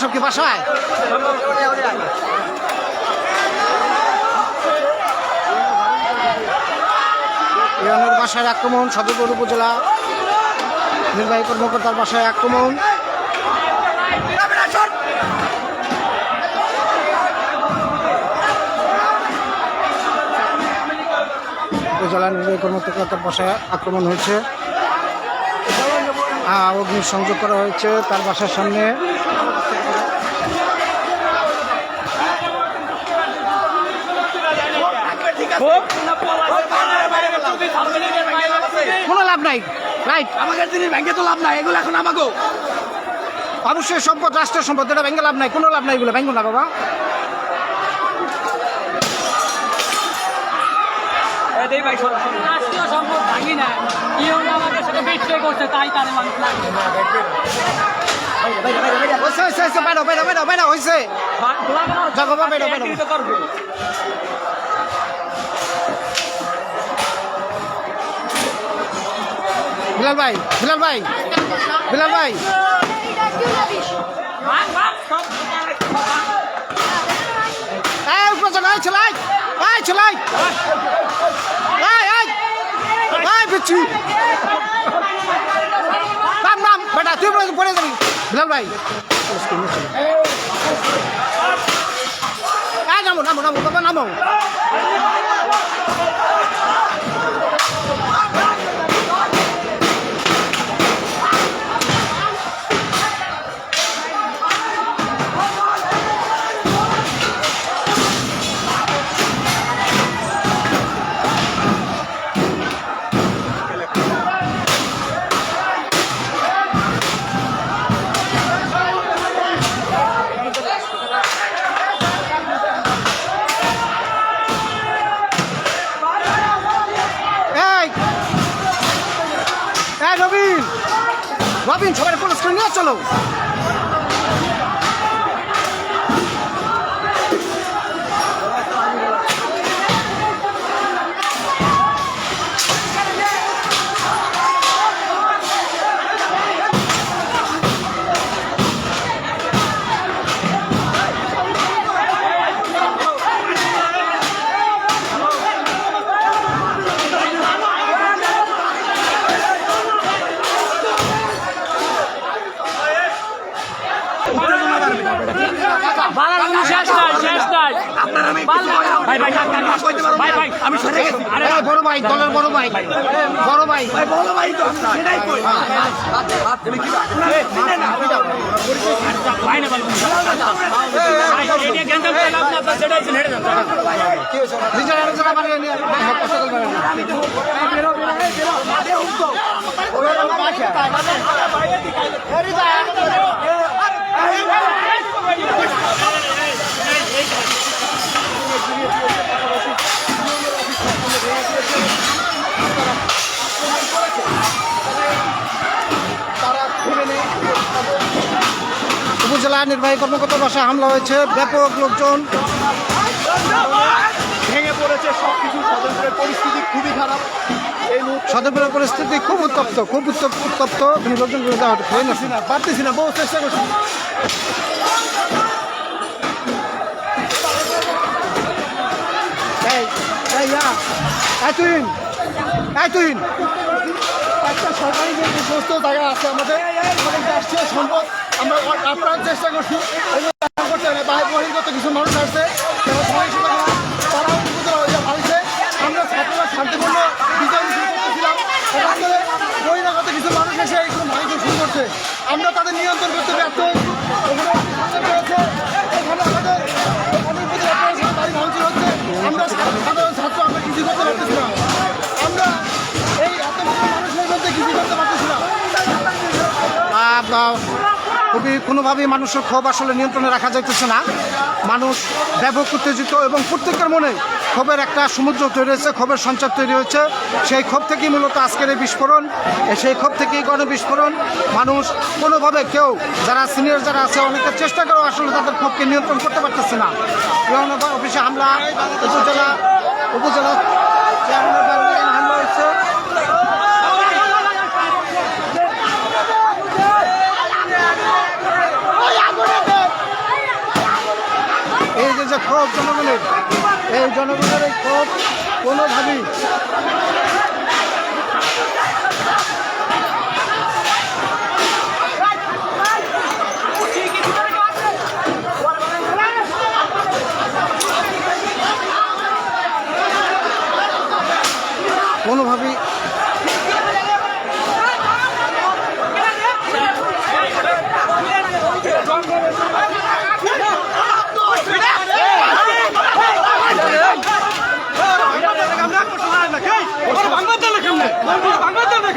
সব কি বাসায় ইরানের বাসায় আক্রমণ, সদরপুর উপজেলা নির্বাহী কর্মকর্তার বাসায় আক্রমণ। উপজেলা নির্বাহী কর্মকর্তার বাসায় আক্রমণ হয়েছে। অগ্নি সংযোগ করা হয়েছে তার বাসার সামনে। কোনো লাভ নাই। রাইট আমাদের জিনিস ব্যাংকে তো লাভ নাই এগুলো এখন আমাকেও অবশ্যই সম্পদ রাষ্ট্রের সম্পদ এটা ব্যাংকে লাভ নাই কোনো লাভ নাই এগুলো ব্যাংক না বাবা। রাষ্ট্রীয় সম্পদ ভাঙি না ইউন আমাদের সাথে বিক্রয় করছে তাই তাদের মানুষ লাগে হয়েছে হয়েছে হয়েছে বেরো বেরো বেরো বেরো হয়েছে। বিলাল ভাই বিলাল ভাই বিলাল ভাই এই উপরে চলে এই চলাই এই চলাই এই এই এই বিচ্ছু নাম নাম বেটা তুই পড়ে পড়ে যাবি বিলাল ভাই এই নামো নামো নামো বাবা নামো রবিন সবাই পুলিশ স্ক্রিনে চলো। ভাই ভাই। ভাই ভাই আমি সরে গেছি আরে বড় ভাই দলের বড় ভাই বড় ভাই ভাই বলো ভাই তো সেটাই কই ভাই না ভাই এটা গেন্দাম করে লাভ না সেটাই ছিল হেঁটে যান নিজের আলোচনা নিয়ে কষ্ট করবেন না। উপজেলা নির্বাহী কর্মকর্তার বাসায় হামলা হয়েছে ব্যাপক লোকজন। ভেঙে পড়েছে সব কিছু স্বতন্ত্রের পরিস্থিতি খুবই খারাপ। এই পরিস্থিতি খুব উত্তপ্ত খুব উত্তপ্ত উত্তপ্ত। লোকজন পারতেছি না বহু চেষ্টা করছি। এই তুইন একটা সরকারি যে আছে আমাদের রাষ্ট্রীয় সম্পদ, আমরা আপনার চেষ্টা করছি করতে বহির্গত কিছু মানুষ আছে তারাও উপজেলা হয়ে ভাঙছে আমরা ছাত্ররা শান্তিপূর্ণ খুবই কোনোভাবেই মানুষের ক্ষোভ আসলে নিয়ন্ত্রণে রাখা যাইতেছে না। মানুষ ব্যাপক উত্তেজিত এবং প্রত্যেকের মনে ক্ষোভের একটা সমুদ্র তৈরি হয়েছে, ক্ষোভের সঞ্চার তৈরি হয়েছে। সেই ক্ষোভ থেকেই মূলত আজকের এই বিস্ফোরণ সেই ক্ষোভ থেকেই গণবিস্ফোরণ। মানুষ কোনোভাবে কেউ যারা সিনিয়র যারা আছে, অনেকে চেষ্টা করেও আসলে তাদের ক্ষোভকে নিয়ন্ত্রণ করতে পারতেছে না। অফিসে হামলা, উপজেলা উপজেলা হয়েছে যে ক্ষোভ জনগণের। এই জনগণের এই ক্ষোভ কোনোভাবেই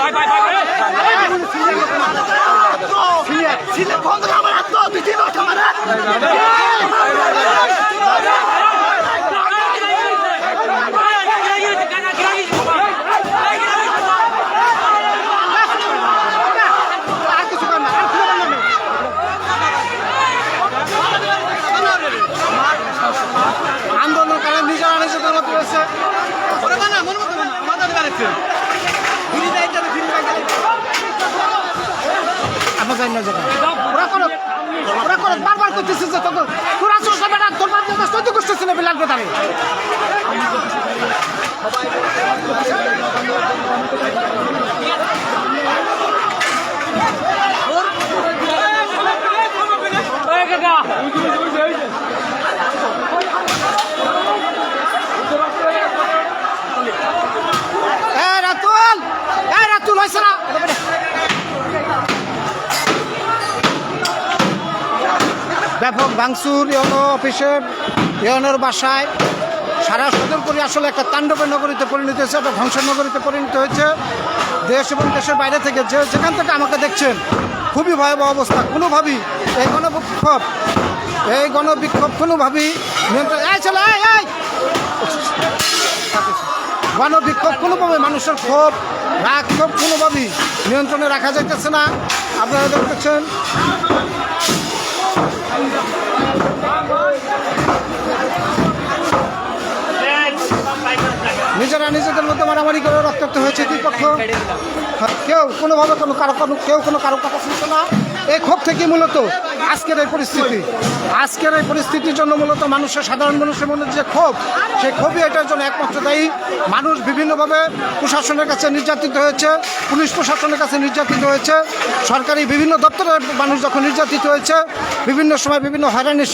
ভাই ভাই ভাই আর কিছু করেন না আর খুলে বলেন না আন্দোলনকারী নিজেরা নিজেদের মতো রয়েছে জানি না যেটা। ওরা করো ওরা করো, বারবার করতেছিস যে তোকে, তোরা আসলে সবাই না তোর বাপ দাদা সহ্য করতেছি না বিলাল বেতারে এ ব্যাপক ভাঙচুর ইয়নো অফিসে ইয়নোর বাসায় সারা সদরপুরি আসলে একটা তাণ্ডবের নগরীতে পরিণত হয়েছে একটা ধ্বংসের নগরীতে পরিণত হয়েছে। দেশ এবং দেশের বাইরে থেকে যে যেখান থেকে আমাকে দেখছেন, খুবই ভয়াবহ অবস্থা। কোনোভাবেই এই গণবিক্ষোভ এই গণবিক্ষোভ কোনোভাবেই নিয়ন্ত্রণ এই! গণবিক্ষোভ কোনোভাবে মানুষের ক্ষোভ, রাগ, ক্ষোভ কোনোভাবেই নিয়ন্ত্রণে রাখা যাইতেছে না। আপনারা দেখতেছেন নিজেরা নিজেদের মধ্যে মারামারি করে রক্তাক্ত হয়েছে দুই পক্ষ। কেউ কোনোভাবে কোনো কারও কোনো কেউ কোনো কারও কথা শুনছে না। এই ক্ষোভ থেকে মূলত আজকের এই পরিস্থিতি। আজকের এই পরিস্থিতির জন্য মূলত মানুষের, সাধারণ মানুষের মনে যে ক্ষোভ, সেই ক্ষোভই এটার জন্য একমাত্র দায়ী। মানুষ বিভিন্নভাবে প্রশাসনের কাছে নির্যাতিত হয়েছে, পুলিশ প্রশাসনের কাছে নির্যাতিত হয়েছে, সরকারি বিভিন্ন দপ্তরের মানুষ যখন নির্যাতিত হয়েছে, বিভিন্ন সময় বিভিন্ন হয়রানির